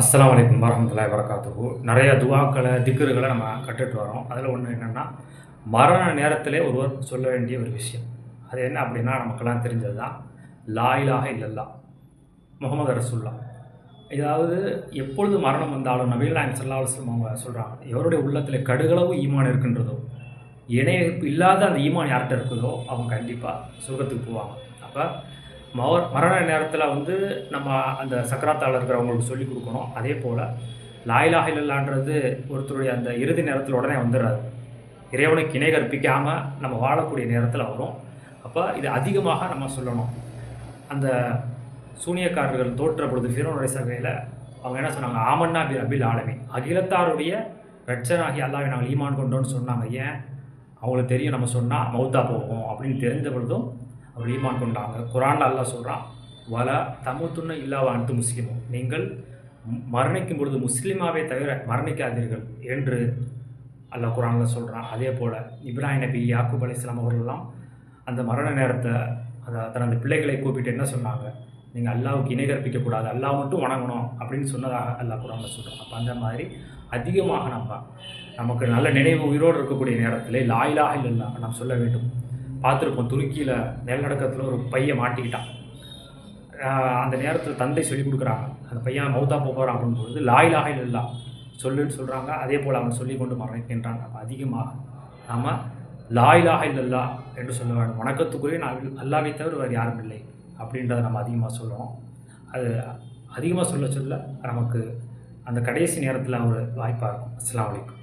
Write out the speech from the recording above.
அஸ்லாம் அலைக்கும் வரமத்துல்லாஹி வரக்காத்துகு நிறைய துவாக்களை திக்கர்களை நம்ம கற்றுட்டு வரோம். அதில் ஒன்று என்னென்னா மரண நேரத்திலே ஒருவர் சொல்ல வேண்டிய ஒரு விஷயம். அது என்ன அப்படின்னா நமக்கெல்லாம் தெரிஞ்சது தான். லாயிலாக இல்லல்லா. முகமது ரசுல்லா இதாவது எப்பொழுது மரணம் வந்தாலும் நபீல் நாயகம் சல்லா அலுவலம் அவங்க சொல்கிறாங்க எவருடைய உள்ளத்தில் கடுகளவு ஈமான் இருக்கின்றதோ இணைப்பு இல்லாத அந்த ஈமான் யார்கிட்ட இருக்குதோ அவங்க கண்டிப்பாக சுகத்துக்கு போவாங்க. அப்போ மவர் மரண நேரத்தில் வந்து நம்ம அந்த சக்கராத்தால் இருக்கிறவங்களுக்கு சொல்லிக் கொடுக்கணும். அதே போல் லாயிலாக இல்லல்லான்றது ஒருத்தருடைய அந்த இறுதி நேரத்தில் உடனே வந்துடுறாரு. இறைவனுக்கு இணை கற்பிக்காமல் நம்ம வாழக்கூடிய நேரத்தில் வரும். அப்போ இது அதிகமாக நம்ம சொல்லணும். அந்த சூனியக்காரர்கள் தோற்ற பொழுது ஃபிரோனுடைய சகையில் அவங்க என்ன சொன்னாங்க? ஆமன்னா பி அபில் ஆலமி அகிலத்தாருடைய ரட்சனாகி அல்லாவை நாங்கள் ஈமான் கொண்டோன்னு சொன்னாங்க. ஏன்? அவங்களுக்கு தெரியும் நம்ம சொன்னால் மௌத்தா போகும் அப்படின்னு தெரிந்த பொழுதும் அவர் ஈமான் கொண்டாங்க. குரான்ல அல்லாஹ் சொல்கிறான் வல தமுத்துன்னு இல்லாத அனைத்து முஸ்லீமும் நீங்கள் மரணிக்கும் பொழுது முஸ்லீமாவே தவிர மரணிக்காதீர்கள் என்று அல்லாஹ் குரானில் சொல்கிறான் அதே போல் இப்ராஹிம் நபி யாக்கூப் இஸ்லாம் அவர்களெல்லாம் அந்த மரண நேரத்தை அந்த தனது பிள்ளைகளை கூப்பிட்டு என்ன சொன்னாங்க? நீங்கள் அல்லாவுக்கு இணை கற்பிக்கக்கூடாது. அல்லாஹ் மட்டும் வணங்கணும். அப்படின்னு சொன்னதாக அல்லாஹ் குரானில் சொல்கிறோம் அப்போ அந்த மாதிரி அதிகமாக நம்ம நமக்கு நல்ல நினைவு உயிரோடு இருக்கக்கூடிய நேரத்தில் லாயிலாக இல்லைல்லா நாம் சொல்ல வேண்டும். பார்த்துருப்போம் துருக்கியில் நிலநடுக்கத்தில் ஒரு பையன் மாட்டிக்கிட்டான். அந்த நேரத்தில் தந்தை சொல்லி கொடுக்குறாங்க. அந்த பையன் மௌத்தா போகிறான் அப்படின்னு பொழுது லாயிலாக இல்லல்லா சொல்லுன்னு சொல்கிறாங்க அதே போல் அவன் சொல்லி கொண்டு மரணிக்கின்றான் அப்ப அதிகமாக நாம் லாயிலாக இல்லல்லா என்று சொல்ல வேண்டும். வணக்கத்துக்குரிய நான் அல்லாவை தவிர வேறு யாரும் இல்லை அப்படின்றத நம்ம அதிகமாக சொல்லணும் அது அதிகமாக சொல்ல சொல்ல நமக்கு அந்த கடைசி நேரத்தில் ஒரு வாய்ப்பாக இருக்கும். அஸ்லாம் வலைக்கும்